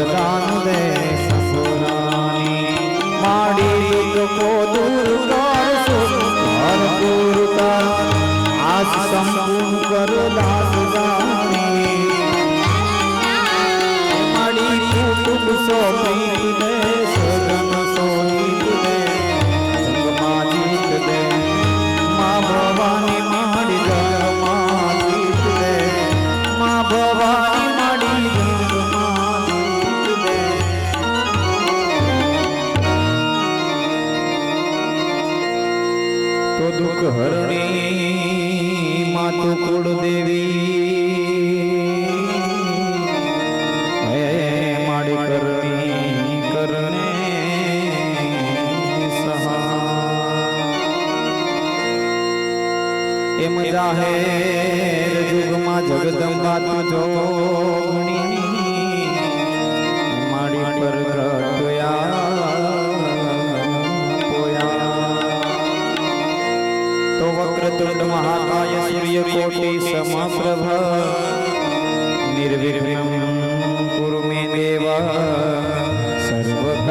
વરદાન દે સસુરાની માડી દુઃખો દૂર કર સુર દૂર કર આસ સંપૂર્ણ કર દાસ દાની હરણી માતુ કુળદેવી હે માડી કરણી કરણે એમ જાહેર જુગમાં જગદંબા તું જોગણી માડી પર वक्रतुर्दमहाकाय सूर्यकोटिसमप्रभ निर्विघ्नं कुरु मे देव। सर्वकार्येषु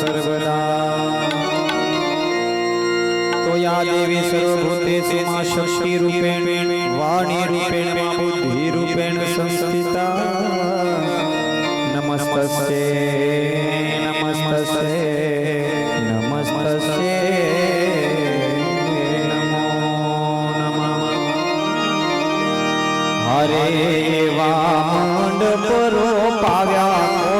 सर्वदा। नमस्ते संस्थिता। હરે વાંડ પરો પાવ્યા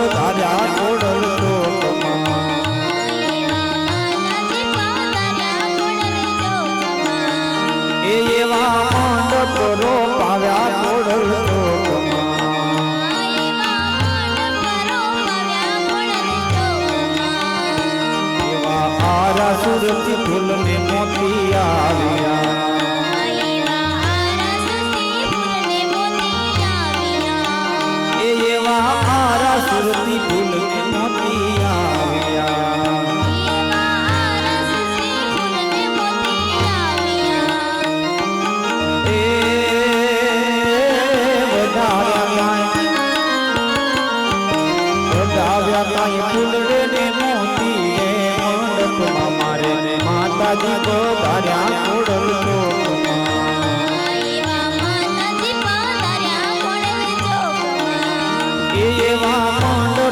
પધાર્યા કોડલ ટોકમાં એ એવા મંડપ રો પાવ્યા કોડલ ટોકમાં એવા આરા સુરતી મોતી આવ્યા.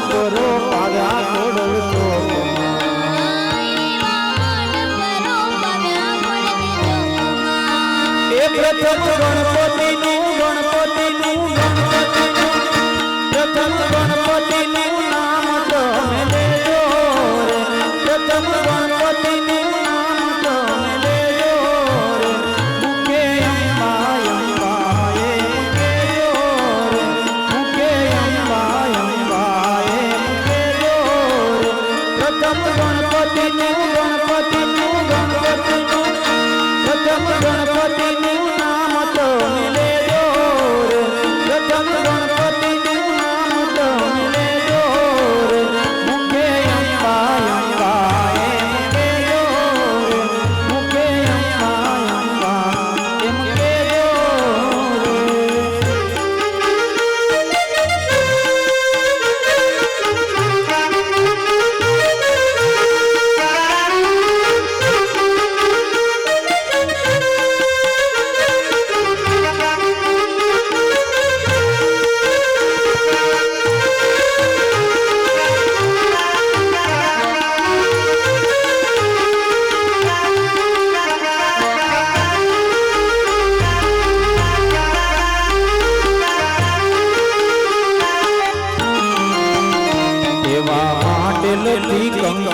મંડપ રો પાવ્યા કોડલ ટોકમાં એ પ્રથમ ગણપતિનું પ્રથમ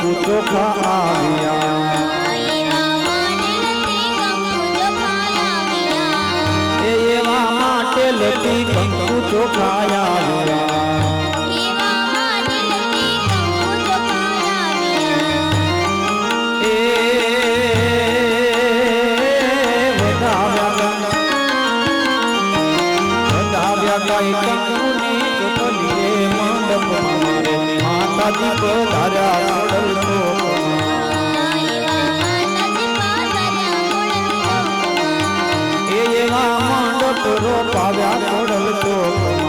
કંકુ ચોખા આવ્યા એવા માટે લતી કંકુ ચોખા આવ્યા માતાજી પધાર્યા. એ એવા મંડપ રોપાવ્યા ખોડલ ચોકમાં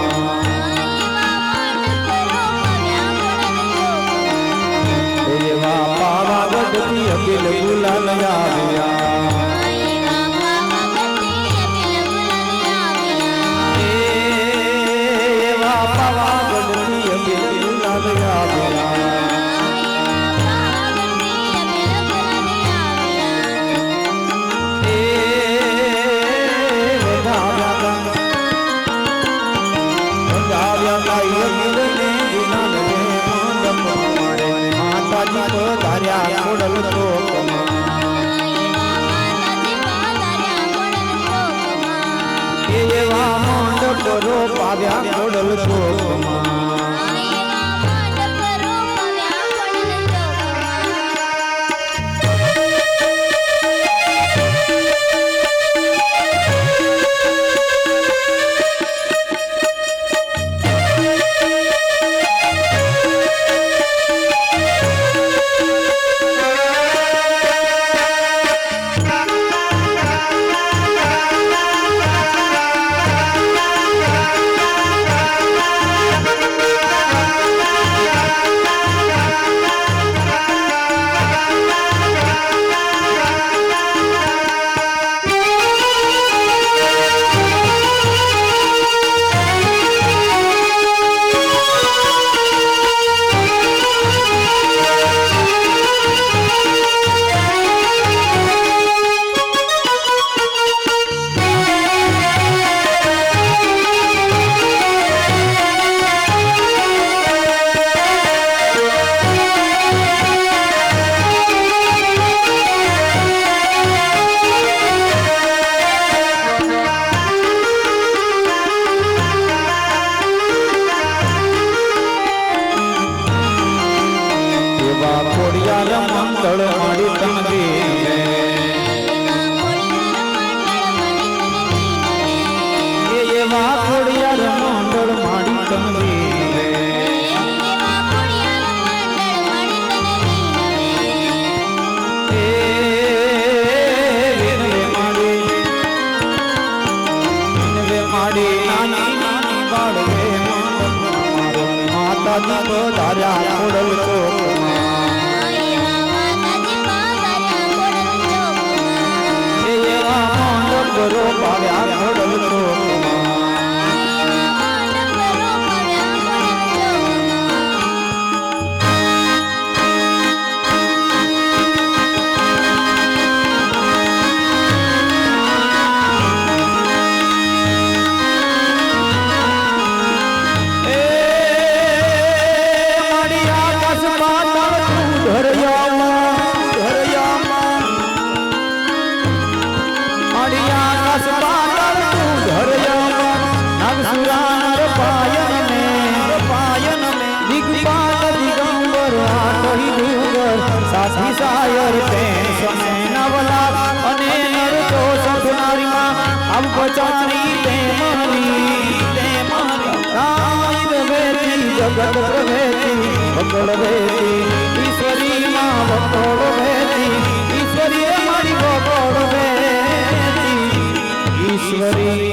એવા પાવાગઢથી અબિલ ગુલાલ આવ્યા ધાર્યા ખોડલ ચોકમાં માતાજી તો ધાર્યા ખોડલ ચોકમાં એ રામ મંડપ રોપાવ્યા નાયર ભેંસને નવલા અને નરતો સપનારીમાં આવ બચારી તે મહની તે મહની રાય વેતી જગત પ્રભેતી ભગળ વેતી ઈશ્વરી